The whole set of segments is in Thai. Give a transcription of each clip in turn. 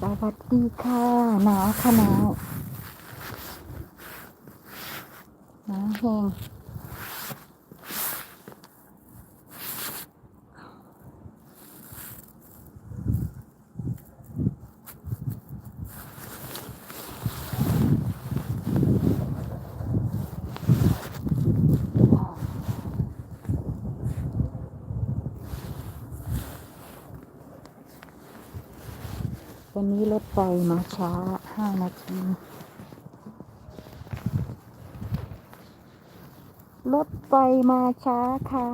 สวัสดีค่ะหนาวค่ะหนาวหนาวแห้ง วันนี้รถไฟมาช้าห้านาที รถไฟมาช้าค่ะ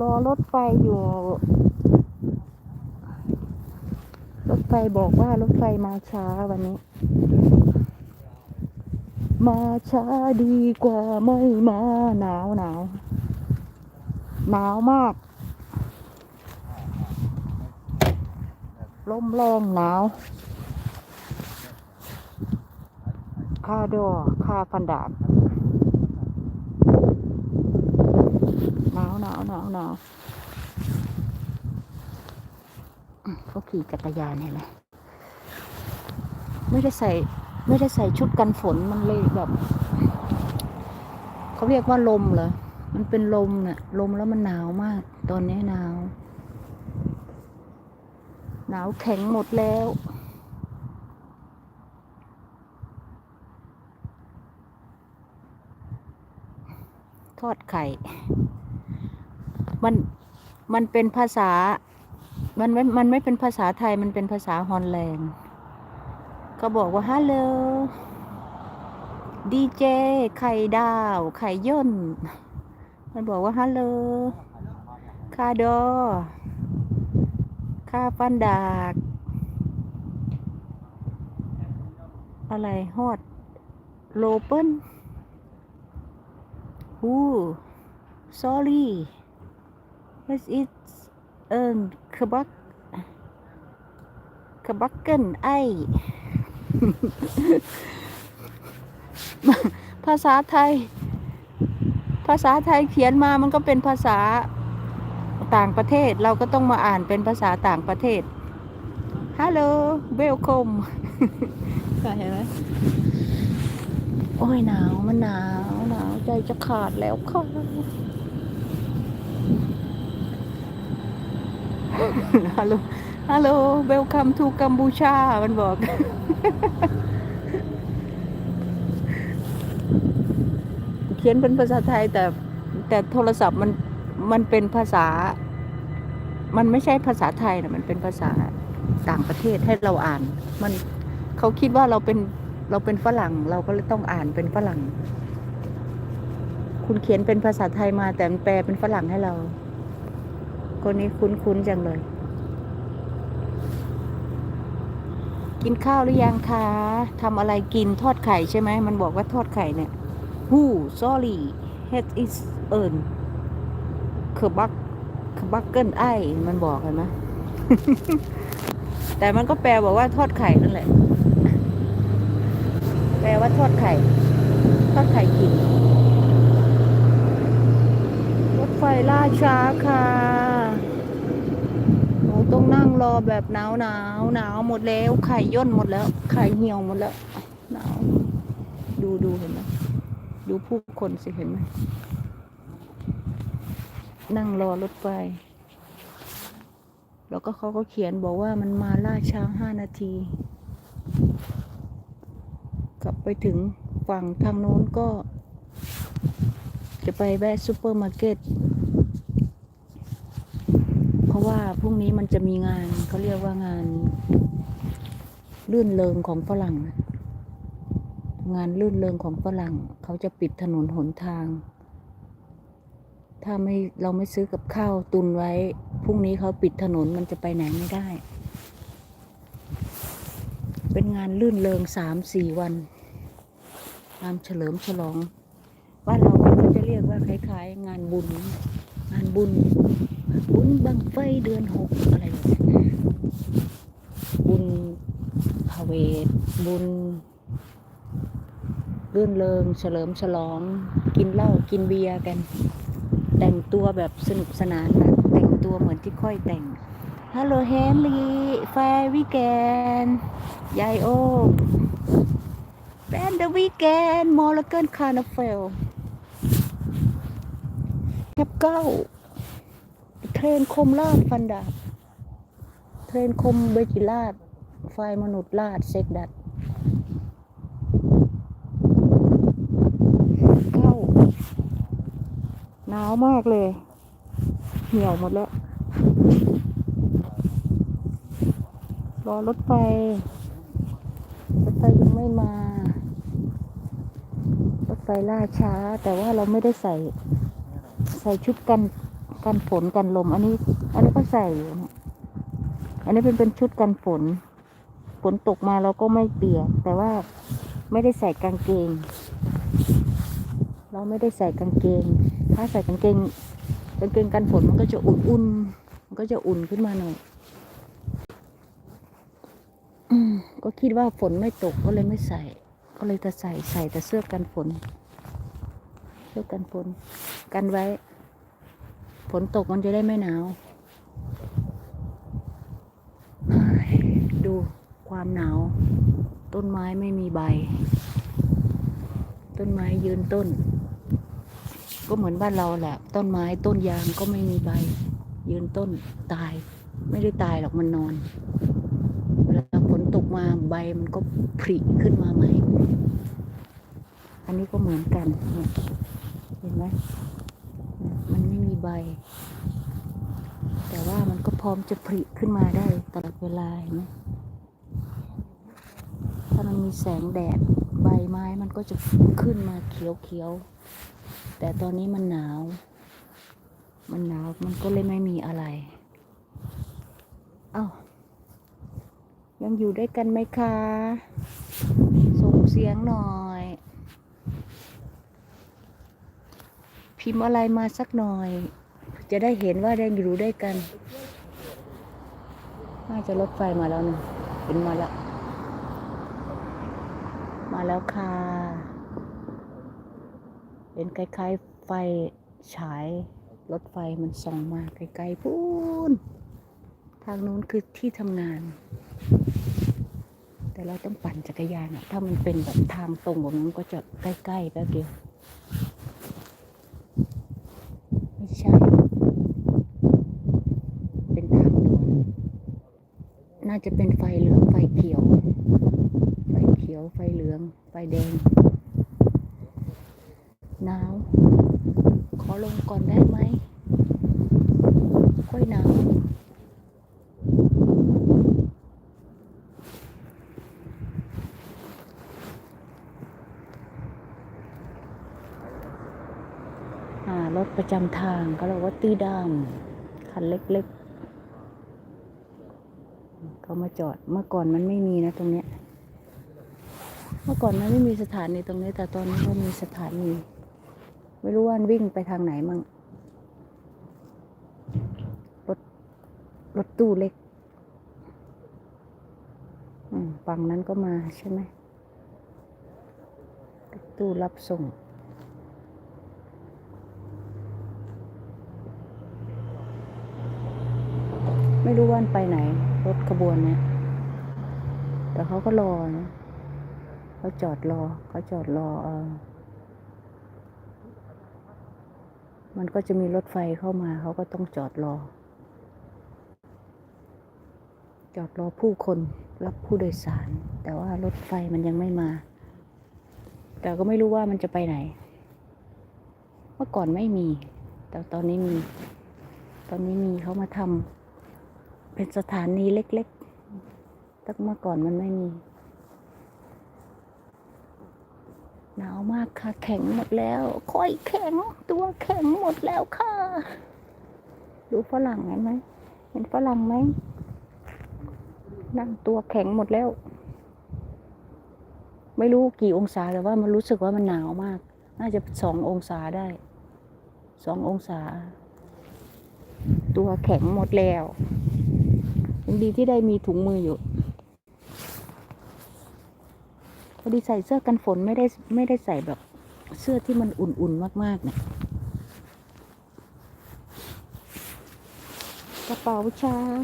รอรถไฟอยู่ รถไฟบอกว่ารถไฟมาช้าวันนี้ มาช้าดีกว่าไม่มาหนาวหนาว หนาวมาก ลมแรงหนาวค่าดอค่าฟันดาบหนาวหนาวหนาวหนาวเขาขี่จักรยานเห็นไหมไม่ได้ใส่ไม่ได้ใส่ชุดกันฝนมันเลยแบบเขาเรียกว่าลมเหรอมันเป็นลมเนี่ยลมแล้วมันหนาวมาก ตอนนี้หนาว หนาวแข็งหมดแล้ว ทอดไข่ มันมันเป็นภาษา มันไม่ มันไม่เป็นภาษาไทย มันเป็นภาษาฮอลแลนด์ ก็บอกว่าฮัลโหลดีเจ ไข่ดาว ไข่ย่น มันบอกว่าฮัลโหลคาดอ ค่าฟันดาก อะไรฮอด โลเปิลฮู sorry what is เอินคบักคบักเกินไอภาษาไทย ภาษาไทยเขียนมามันก็เป็นภาษา ต่างประเทศเราก็ต้องมาอ่านเป็นภาษาต่างประเทศ ฮัลโหล เวลคมเห็นไหมโอ้ยหนาวมันหนาวหนาวใจจะขาดแล้วค่ะฮัลโหลฮัลโหลเวลคัมทูกัมพูชา มันบอก เขียนเป็นภาษาไทยแต่แต่โทรศัพท์มัน มันเป็นภาษา มันไม่ใช่ภาษาไทยนะมันเป็นภาษาต่างประเทศให้เราอ่าน มันเขาคิดว่าเราเป็นเราเป็นฝรั่ง เราก็เลยต้องอ่านเป็นฝรั่ง คุณเขียนเป็นภาษาไทยมาแต่แปลเป็นฝรั่งให้เรา คนนี้คุ้นๆจังเลย กินข้าวหรือยังคะทำอะไรกินทอดไข่ใช่ไหม มันบอกว่าทอดไข่เนี่ย Who sorry head is earn เคบักเคบักเกิลไอมันบอกเห็นไหมแต่มันก็แปลบอกว่าทอดไข่นั่นแหละ แปลว่าทอดไข่ ทอดไข่กินรถไฟล่าช้าค่ะหนูต้องนั่งรอแบบหนาวหนาวหนาวหมดแล้วไข่ย่นหมดแล้ว ไข่เหี่ยวหมดแล้วหนาวดูดูเห็นไหมดูผู้คนสิเห็นไหม นั่งรอรถไฟ แล้วก็เขาก็เขียนบอกว่ามันมาล่าช้าห้านาที กลับไปถึงฝั่งทางโน้นก็ จะไปแวะซูเปอร์มาร์เก็ต เพราะว่าพรุ่งนี้มันจะมีงานเขาเรียกว่างานลื่นเริงของฝรั่ง งานลื่นเริงของฝรั่ง เขาจะปิดถนนหนทาง ถ้าไม่เราไม่ซื้อกับข้าวตุนไว้พรุ่งนี้เขาปิดถนนมันจะไปไหนไม่ได้ เป็นงานลื่นเริงสามสี่วันงานเฉลิมฉลองบ้านเราก็จะเรียกว่าคล้ายๆ งานบุญ งานบุญ บุญบังไฟเดือนหกอะไรบบนี้บุญพาเวทบุญรื่นเริงเฉลิมฉลอง กินเหล้ากินเบียร์กัน แต่งตัวแบบสนุกสนานนะแต่งตัวเหมือนที่ค่อยแต่งฮัลโหลเฮนลีแฟร์วีแกนยายโอแบนเดวีแกนมอลเกินคาร์นาเฟลแคปเก้าเทรนคมลาดฟันดาบเทรนคมเบจิลาดไฟมนุษย์ลาดเซกดัดเข้า หนาวมากเลย เหนียวหมดแล้ว รอรถไฟ รถไฟยังไม่มา รถไฟล่าช้า แต่ว่าเราไม่ได้ใส่ ใส่ชุดกันกันฝนกันลม อันนี้ อันนี้ก็ใส่อยู่เนี่ยอันนี้เป็นเป็นชุดกันฝน ฝนตกมาเราก็ไม่เปียก แต่ว่าไม่ได้ใส่กางเกง เราไม่ได้ใส่กางเกง ถ้าใส่กางเกงกางเกงกันฝนมันก็จะอุ่นๆมันก็จะอุ่นขึ้นมาหน่อยก็คิดว่าฝนไม่ตกก็เลยไม่ใส่ ก็เลยจะใส่ใส่แต่เสื้อกันฝน เสื้อกันฝน กันไว้ ฝนตกมันจะได้ไม่หนาว ดูความหนาว ต้นไม้ไม่มีใบ ต้นไม้ยืนต้น ก็เหมือนบ้านเราแหละ ต้นไม้ต้นยางก็ไม่มีใบ ยืนต้นตาย ไม่ได้ตายหรอกมันนอนเวลาฝนตกมาใบมันก็ผลิขึ้นมาใหม่ อันนี้ก็เหมือนกันเนี่ยเห็นไหมมันไม่มีใบ แต่ว่ามันก็พร้อมจะผลิขึ้นมาได้ตลอดเวลาเห็นไหมถ้ามันมีแสงแดดใบไม้มันก็จะขึ้นมาเขียวๆ แต่ตอนนี้มันหนาว มันหนาวมันก็เลยไม่มีอะไรเอ้ายังอยู่ด้วยกันไหมคะ ส่งเสียงหน่อย พิมพ์อะไรมาสักหน่อย จะได้เห็นว่าได้อยู่ด้วยกัน น่าจะรถไฟมาแล้วนะเห็นมาแล้ว มาแล้วค่ะ เป็นคล้ายๆไฟฉายรถไฟมันส่องมาไกลๆพูนทางนู้นคือที่ทำงาน แต่เราต้องปั่นจักรยานอะถ้ามันเป็นแบบทางตรงแบบนั้นก็จะใกล้ๆแป๊บเดียว ไม่ใช่ เป็นทางด่วนน่าจะเป็นไฟเหลืองไฟเขียว ไฟเขียวไฟเหลือง ไฟแดง หนาว ขอลงก่อนได้ไหม ค่อยหนาว รถประจำทางก็เรียกว่าตีดำคันเล็กๆ เขามาจอดเมื่อก่อนมันไม่มีนะตรงเนี้ยเมื่อก่อนมันไม่มีสถานีตรงนี้แต่ตอนนี้ก็มีสถานี ไม่รู้ว่ามันวิ่งไปทางไหนมั่งรถรถตู้เล็กอืมฝั่งนั้นก็มาใช่ไหมรถตู้รับส่งไม่รู้ว่ามันไปไหน รถขบวนเนี่ย แต่เขาก็รอนะเขาจอดรอเขาจอดรอเออ มันก็จะมีรถไฟเข้ามาเขาก็ต้องจอดรอ จอดรอผู้คนรับผู้โดยสาร แต่ว่ารถไฟมันยังไม่มา แต่ก็ไม่รู้ว่ามันจะไปไหน เมื่อก่อนไม่มี แต่ตอนนี้มี ตอนนี้มีเขามาทำเป็นสถานีเล็กๆตั้งเมื่อก่อนมันไม่มี หนาวมากค่ะ แข็งหมดแล้ว ค่อยแข็ง ตัวแข็งหมดแล้วค่ะ ดูฝรั่งเห็นไหมเห็นฝรั่งไหมนั่งตัวแข็งหมดแล้ว ไม่รู้กี่องศาแต่ว่ามันรู้สึกว่ามันหนาวมาก น่าจะสององศาได้สององศา ตัวแข็งหมดแล้วยังดีที่ได้มีถุงมืออยู่ พอดีใส่เสื้อกันฝนไม่ได้ไม่ได้ใส่แบบเสื้อที่มันอุ่นๆมากๆเนี่ยกระเป๋าช้าง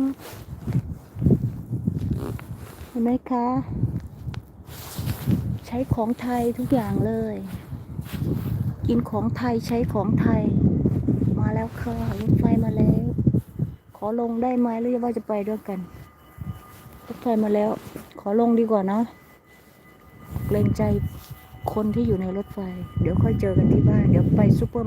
เห็นไหมคะ ใช้ของไทยทุกอย่างเลย กินของไทยใช้ของไทย มาแล้วค่ะรถไฟมาแล้ว ขอลงได้ไหมหรือว่าจะไปด้วยกันรถไฟมาแล้ว ขอลงดีกว่าเนาะ รงใจคนที่อยู่ในรถไฟ เดี๋ยวค่อยเจอกันที่บ้าน เดี๋ยวไปซูเปอร์มาร์เก็ต